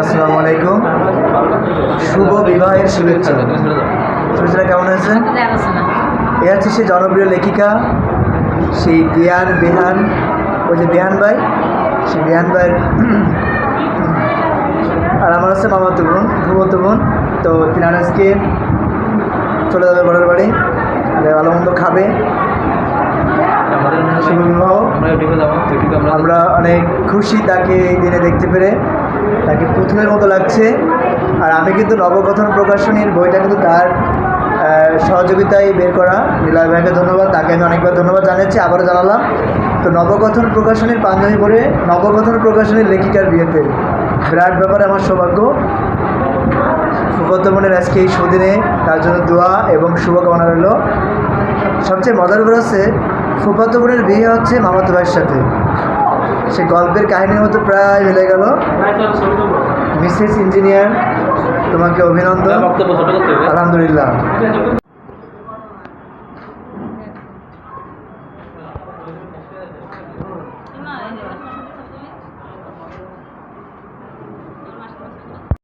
আসসালামু আলাইকুম। শুভ বিবাহের শুভেচ্ছা। শুভেচ্ছা কেমন হয়েছে এ হচ্ছে সেই জনপ্রিয় লেখিকা সেই বিয়ান বেহান ওই যে বেহান ভাই সেই বেহান ভাইয়ের আর আমার হচ্ছে মামাতো বোন ভূমতো বোন। তো তিনার আজকে চলে যাবে বড়ের বাড়ি ভালো মন্দ খাবে। শুভ বিবাহ আমরা অনেক খুশি তাকে এই দিনে দেখতে পেরে। তাকে পুতুলের মতো লাগছে। আর আমি কিন্তু নবগঠন প্রকাশনীর বইটা কিন্তু তার সহযোগিতায় বের করা। নীলয় ভাইকে ধন্যবাদ, তাকে আমি অনেকবার ধন্যবাদ জানাচ্ছি আবারও জানালাম। তো নবগঠন প্রকাশনীর পাঞ্জাবি পরে নবগঠন প্রকাশনীর লেখিকার বিয়েতে। বিরাট ব্যাপারে আমার সৌভাগ্য। সুগত মনের আজকে এই সুদিনে তার জন্য দোয়া এবং শুভকামনা রইল। সবচেয়ে মজার ব্যাপার হচ্ছে ফুফাতো বিয়ে হচ্ছে মামাতো ভাইয়ের সাথে। সে গল্পের কাহিনীর মতো প্রায় মিলে গেল। ইঞ্জিনিয়ার তোমাকে অভিনন্দন। আলহামদুলিল্লাহ।